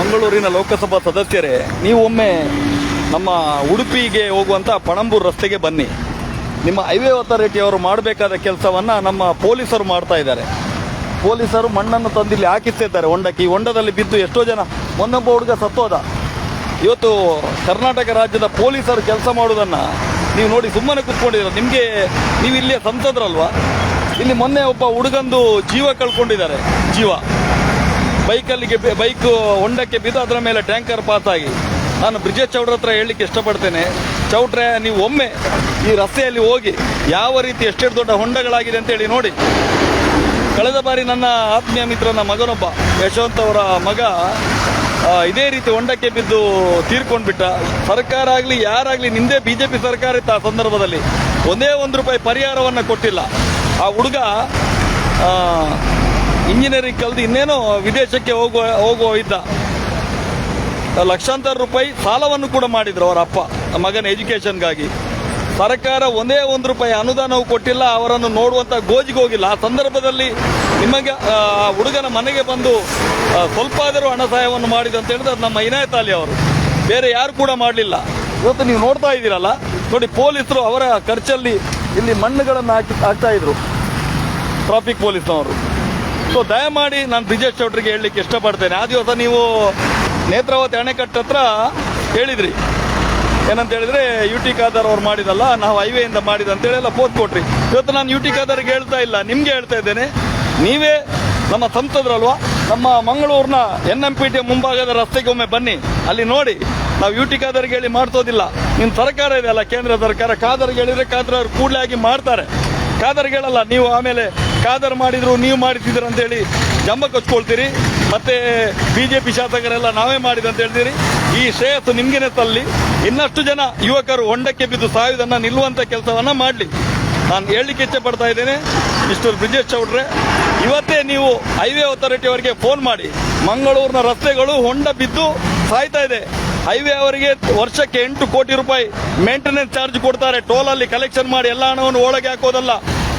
ಮಂಗಳೂರಿನ ಲೋಕಸಭಾ ಸದಸ್ಯರೇ ನೀವು ಒಮ್ಮೆ ನಮ್ಮ ಉಡುಪಿಗೆ ಹೋಗುವಂಥ ಪಣಂಬೂರು ರಸ್ತೆಗೆ ಬನ್ನಿ. ನಿಮ್ಮ ಹೈವೇ ಅಥಾರಿಟಿಯವರು ಮಾಡಬೇಕಾದ ಕೆಲಸವನ್ನು ನಮ್ಮ ಪೊಲೀಸರು ಮಾಡ್ತಾ ಇದ್ದಾರೆ. ಪೊಲೀಸರು ಮಣ್ಣನ್ನು ತಂದಿಲ್ಲಿ ಹಾಕಿಸ್ತಿದ್ದಾರೆ ಹೊಂಡಕ್ಕೆ ಈ ಹೊಂಡದಲ್ಲಿ ಬಿದ್ದು ಎಷ್ಟೋ ಜನ, ಒಂದೊಬ್ಬ ಹುಡುಗ ಸತ್ತೋದ. ಇವತ್ತು ಕರ್ನಾಟಕ ರಾಜ್ಯದ ಪೊಲೀಸರು ಕೆಲಸ ಮಾಡೋದನ್ನು ನೀವು ನೋಡಿ ಸುಮ್ಮನೆ ಕೂತ್ಕೊಂಡಿದ್ದೀರ. ನಿಮಗೆ ನೀವು ಇಲ್ಲಿಯ ಸಂಸದರಲ್ವಾ? ಇಲ್ಲಿ ಮೊನ್ನೆ ಒಬ್ಬ ಹುಡುಗಂದು ಜೀವ ಕಳ್ಕೊಂಡಿದ್ದಾರೆ. ಜೀವ. ಬೈಕಲ್ಲಿಗೆ ಬೈಕ್ ಹೊಂಡಕ್ಕೆ ಬಿದ್ದು ಅದರ ಮೇಲೆ ಟ್ಯಾಂಕರ್ ಪಾತಾಗಿ ನಾನು ಬ್ರಿಜೇಶ್ ಚೌಡ್ರ ಹತ್ರ ಹೇಳಲಿಕ್ಕೆ ಇಷ್ಟಪಡ್ತೇನೆ. ಚೌಟ್ರೆ ನೀವು ಒಮ್ಮೆ ಈ ರಸ್ತೆಯಲ್ಲಿ ಹೋಗಿ ಯಾವ ರೀತಿ ಎಷ್ಟೆಷ್ಟು ದೊಡ್ಡ ಹೊಂಡಗಳಾಗಿದೆ ಅಂತೇಳಿ ನೋಡಿ. ಕಳೆದ ಬಾರಿ ನನ್ನ ಆತ್ಮೀಯ ಮಿತ್ರನ ಮಗನೊಬ್ಬ, ಯಶವಂತ್ ಅವರ ಮಗ ಇದೇ ರೀತಿ ಹೊಂಡಕ್ಕೆ ಬಿದ್ದು ತೀರ್ಕೊಂಡ್ಬಿಟ್ಟ. ಸರ್ಕಾರ ಆಗಲಿ, ಯಾರಾಗಲಿ, ನಿಂದೇ ಬಿ ಜೆ ಪಿ ಸರ್ಕಾರ ಇತ್ತು ಆ ಸಂದರ್ಭದಲ್ಲಿ. ಒಂದೇ ಒಂದು ರೂಪಾಯಿ ಪರಿಹಾರವನ್ನು ಕೊಟ್ಟಿಲ್ಲ. ಆ ಹುಡುಗ ಇಂಜಿನಿಯರಿಂಗ್ ಕಲ್ದು ಇನ್ನೇನೋ ವಿದೇಶಕ್ಕೆ ಹೋಗುವ ಹೋಗುವ ಇದ್ದ. ಲಕ್ಷಾಂತರ ರೂಪಾಯಿ ಸಾಲವನ್ನು ಕೂಡ ಮಾಡಿದ್ರು ಅವರ ಅಪ್ಪ, ಮಗನ ಎಜುಕೇಷನ್ಗಾಗಿ. ಸರ್ಕಾರ ಒಂದೇ ಒಂದು ರೂಪಾಯಿ ಅನುದಾನವು ಕೊಟ್ಟಿಲ್ಲ, ಅವರನ್ನು ನೋಡುವಂತ ಗೋಜಿಗೆ ಹೋಗಿಲ್ಲ. ಆ ಸಂದರ್ಭದಲ್ಲಿ ನಿಮಗೆ ಹುಡುಗನ ಮನೆಗೆ ಬಂದು ಸ್ವಲ್ಪ ಆದರೂ ಹಣ ಸಹಾಯವನ್ನು ಮಾಡಿದೆ ಅಂತ ಹೇಳಿದ್ರೆ ಅದು ನಮ್ಮ ಇನಾಯತ್ ಅಲಿ ಅವರು. ಬೇರೆ ಯಾರು ಕೂಡ ಮಾಡಲಿಲ್ಲ. ಇವತ್ತು ನೀವು ನೋಡ್ತಾ ಇದ್ದೀರಲ್ಲ, ನೋಡಿ ಪೊಲೀಸರು ಅವರ ಖರ್ಚಲ್ಲಿ ಇಲ್ಲಿ ಮಣ್ಣುಗಳನ್ನು ಹಾಕಿ, ಹಾಕ್ತಾ ಇದ್ರು. ಟ್ರಾಫಿಕ್ ಪೊಲೀಸ್ನವರು. ಸೊ ದಯಮಾಡಿ ನಾನು ಬ್ರಿಜೇಶ್ ಚೌಟ್ರಿಗೆ ಹೇಳಲಿಕ್ಕೆ ಇಷ್ಟಪಡ್ತೇನೆ. ಆ ದಿವಸ ನೀವು ನೇತ್ರಾವತಿ ಅಣೆಕಟ್ಟು ಹತ್ರ ಹೇಳಿದ್ರಿ. ಏನಂತ ಹೇಳಿದ್ರೆ ಯು ಟಿ ಖಾದರ್ ಅವ್ರು ಮಾಡಿದಲ್ಲ, ನಾವು ಹೈವೇಯಿಂದ ಮಾಡಿದ ಅಂತೇಳಿ ಎಲ್ಲ ಪೋಸ್ಟ್ ಕೊಟ್ರಿ. ಇವತ್ತು ನಾನು ಯು ಟಿ ಖಾದರ್ಗೆ ಹೇಳ್ತಾ ಇಲ್ಲ, ನಿಮಗೆ ಹೇಳ್ತಾ ಇದ್ದೇನೆ. ನೀವೇ ನಮ್ಮ ಸಂಸದರಲ್ವಾ? ನಮ್ಮ ಮಂಗಳೂರಿನ ಎನ್ ಎಂ ಪಿ ಟಿ ಮುಂಭಾಗದ ರಸ್ತೆಗೆ ಒಮ್ಮೆ ಬನ್ನಿ. ಅಲ್ಲಿ ನೋಡಿ, ನಾವು ಯು ಟಿ ಖಾದರ್ಗೆ ಹೇಳಿ ಮಾಡ್ಸೋದಿಲ್ಲ. ನಿಮ್ಮ ಸರ್ಕಾರ ಇದೆ ಅಲ್ಲ, ಕೇಂದ್ರ ಸರ್ಕಾರ. ಖಾದರ್ಗೆ ಹೇಳಿದ್ರೆ ಖಾದರ್ ಅವ್ರು ಕೂಡಲೇ ಆಗಿ ಮಾಡ್ತಾರೆ. ಖಾದರ್ ಹೇಳಲ್ಲ, ನೀವು ಆಮೇಲೆ ಖಾದರ್ ಮಾಡಿದ್ರು, ನೀವು ಮಾಡಿಸಿದ್ರು ಅಂತೇಳಿ ಜಂಬ ಕೊಚ್ಕೊಳ್ತೀರಿ. ಮತ್ತೆ ಪಿ ಶಾಸಕರೆಲ್ಲ ನಾವೇ ಮಾಡಿದ ಅಂತ ಹೇಳ್ತೀರಿ. ಈ ಶ್ರೇಯಸ್ಸು ನಿಮ್ಗೆನೆ ತಲ್ಲಿ. ಇನ್ನಷ್ಟು ಜನ ಯುವಕರು ಹೊಂಡಕ್ಕೆ ಬಿದ್ದು ಸಾಯುವುದನ್ನ ನಿಲ್ಲುವಂತ ಕೆಲಸವನ್ನ ಮಾಡಲಿ. ನಾನು ಹೇಳಲಿಕ್ಕೆ ಇಚ್ಛೆ ಪಡ್ತಾ ಇದ್ದೇನೆ. ಮಿಸ್ಟರ್ ಬ್ರಿಜೇಶ್ ಚೌಡ್ರೆ, ಇವತ್ತೇ ನೀವು ಹೈವೇ ಅಥಾರಿಟಿ ಅವರಿಗೆ ಫೋನ್ ಮಾಡಿ. ಮಂಗಳೂರಿನ ರಸ್ತೆಗಳು ಹೊಂಡ ಬಿದ್ದು ಸಾಯ್ತಾ ಇದೆ. ಹೈವೇ ಅವರಿಗೆ ವರ್ಷಕ್ಕೆ ಎಂಟು ಕೋಟಿ ರೂಪಾಯಿ ಮೇಂಟೆನೆನ್ಸ್ ಚಾರ್ಜ್ ಕೊಡ್ತಾರೆ. ಟೋಲ್ ಅಲ್ಲಿ ಕಲೆಕ್ಷನ್ ಮಾಡಿ ಎಲ್ಲ ಹಣವನ್ನು ಒಳಗೆ ಹಾಕೋದಲ್ಲ.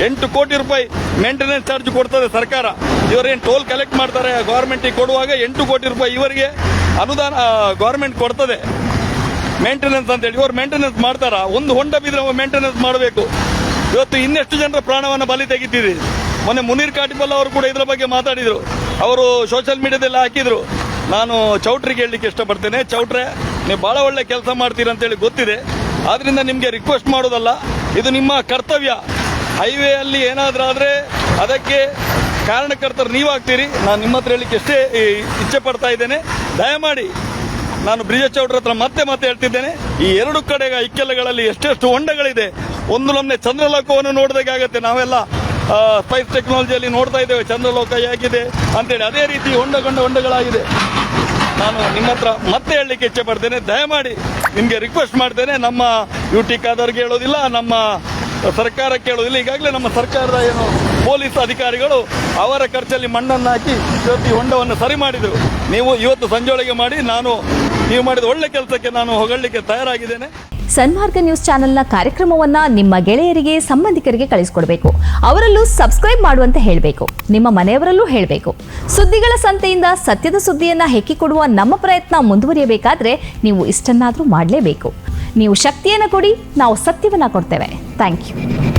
ಎಂಟು ಕೋಟಿ ರೂಪಾಯಿ ಮೇಂಟೆನೆನ್ಸ್ ಚಾರ್ಜ್ ಕೊಡ್ತದೆ ಸರ್ಕಾರ. ಇವರೇನು ಟೋಲ್ ಕಲೆಕ್ಟ್ ಮಾಡ್ತಾರೆ ಗೌರ್ಮೆಂಟಿಗೆ ಕೊಡುವಾಗ ಎಂಟು ಕೋಟಿ ರೂಪಾಯಿ ಇವರಿಗೆ ಅನುದಾನ ಗೌರ್ಮೆಂಟ್ ಕೊಡ್ತದೆ. ಮೇಂಟೆನೆನ್ಸ್ ಅಂತ ಹೇಳಿ, ಇವರು ಮೇಂಟೆನೆನ್ಸ್ ಮಾಡ್ತಾರ? ಒಂದು ಹೊಂಡ ಬಿದ್ರೆ ಮೇಂಟೆನೆನ್ಸ್ ಮಾಡಬೇಕು. ಇವತ್ತು ಇನ್ನೆಷ್ಟು ಜನರ ಪ್ರಾಣವನ್ನು ಬಲಿ ತೆಗಿತೀರಿ? ಮೊನ್ನೆ ಮುನೀರ್ ಕಾಟಿಪಲ್ಲ ಅವರು ಕೂಡ ಇದರ ಬಗ್ಗೆ ಮಾತಾಡಿದ್ರು. ಅವರು ಸೋಷಿಯಲ್ ಮೀಡಿಯಾದಲ್ಲಿ ಹಾಕಿದ್ರು. ನಾನು ಚೌಟ್ರಿಗೆ ಹೇಳಲಿಕ್ಕೆ ಇಷ್ಟಪಡ್ತೇನೆ. ಚೌಟ್ರೆ, ನೀವು ಭಾಳ ಒಳ್ಳೆ ಕೆಲಸ ಮಾಡ್ತೀರಂತೇಳಿ ಗೊತ್ತಿದೆ. ಆದ್ದರಿಂದ ನಿಮಗೆ ರಿಕ್ವೆಸ್ಟ್ ಮಾಡೋದಲ್ಲ. ಇದು ನಿಮ್ಮ ಕರ್ತವ್ಯ. ಹೈವೇ ಅಲ್ಲಿ ಏನಾದ್ರೂ ಆದ್ರೆ ಅದಕ್ಕೆ ಕಾರಣಕರ್ತರು ನೀವಾಗ್ತೀರಿ. ನಾನು ನಿಮ್ಮ ಹತ್ರ ಹೇಳಲಿಕ್ಕೆ ಎಷ್ಟೇ ಇಚ್ಛೆ ಪಡ್ತಾ ಇದ್ದೇನೆ. ದಯಮಾಡಿ ನಾನು ಬ್ರಿಜೇಶ್ ಚೌಡ್ರ ಹತ್ರ ಮತ್ತೆ ಮತ್ತೆ ಹೇಳ್ತಿದ್ದೇನೆ. ಈ ಎರಡು ಕಡೆಗ, ಇಕ್ಕೆಲಗಳಲ್ಲಿ ಎಷ್ಟೆಷ್ಟು ಹೊಂಡಗಳಿದೆ. ಒಂದು ನಮ್ಮನೆ ಚಂದ್ರಲೋಕವನ್ನು ನೋಡಿದಾಗೆ ಆಗುತ್ತೆ. ನಾವೆಲ್ಲ ಸ್ಪೈಸ್ ಟೆಕ್ನಾಲಜಿಯಲ್ಲಿ ನೋಡ್ತಾ ಇದ್ದೇವೆ. ಚಂದ್ರಲೋಕ ಹೇಗಿದೆ ಅಂತೇಳಿ ಅದೇ ರೀತಿ ಹೊಂಡಗೊಂಡ ಹೊಂಡಗಳಾಗಿದೆ. ನಾನು ನಿಮ್ಮ ಹತ್ರ ಮತ್ತೆ ಹೇಳಲಿಕ್ಕೆ ಇಚ್ಛೆ ಪಡ್ತೇನೆ. ದಯಮಾಡಿ ನಿಮಗೆ ರಿಕ್ವೆಸ್ಟ್ ಮಾಡ್ತೇನೆ. ನಮ್ಮ ಯು ಟಿ ಖಾದರ್ಗೆ ಹೇಳೋದಿಲ್ಲ, ನಮ್ಮ ಸರ್ಕಾರಕ್ಕೆ ಕೇಳುವುದಿಲ್ಲ ಈಗಾಗಲೇ ನಮ್ಮ ಸರ್ಕಾರದ ಏನು ಪೊಲೀಸ್ ಅಧಿಕಾರಿಗಳು ಅವರ ಖರ್ಚಲ್ಲಿ ಮಣ್ಣನ್ನು ಹಾಕಿ ಇವತ್ತು ಹೊಂಡವನ್ನು ಸರಿ ಮಾಡಿದರು. ನೀವು ಇವತ್ತು ಸಂಜೆಯೊಳಗೆ ಮಾಡಿ, ನಾನು ನೀವು ಮಾಡಿದ ಒಳ್ಳೆ ಕೆಲಸಕ್ಕೆ ನಾನು ಹೊಗಳಲಿಕ್ಕೆ ತಯಾರಾಗಿದ್ದೇನೆ. ಸನ್ಮಾರ್ಗ ನ್ಯೂಸ್ ಚಾನೆಲ್ನ ಕಾರ್ಯಕ್ರಮವನ್ನ ನಿಮ್ಮ ಗೆಳೆಯರಿಗೆ, ಸಂಬಂಧಿಕರಿಗೆ ಕಳಿಸ್ಕೊಡ್ಬೇಕು. ಅವರಲ್ಲೂ ಸಬ್ಸ್ಕ್ರೈಬ್ ಮಾಡುವಂತೆ ಹೇಳಬೇಕು. ನಿಮ್ಮ ಮನೆಯವರಲ್ಲೂ ಹೇಳಬೇಕು. ಸುದ್ದಿಗಳ ಸಂತೆಯಿಂದ ಸತ್ಯದ ಸುದ್ದಿಯನ್ನ ಹೆಕ್ಕಿಕೊಡುವ ನಮ್ಮ ಪ್ರಯತ್ನ ಮುಂದುವರಿಯಬೇಕಾದ್ರೆ ನೀವು ಇಷ್ಟನ್ನಾದರೂ ಮಾಡಲೇಬೇಕು. ನೀವು ಶಕ್ತಿಯನ್ನು ಕೊಡಿ, ನಾವು ಸತ್ಯವನ್ನ ಕೊಡ್ತೇವೆ. Thank you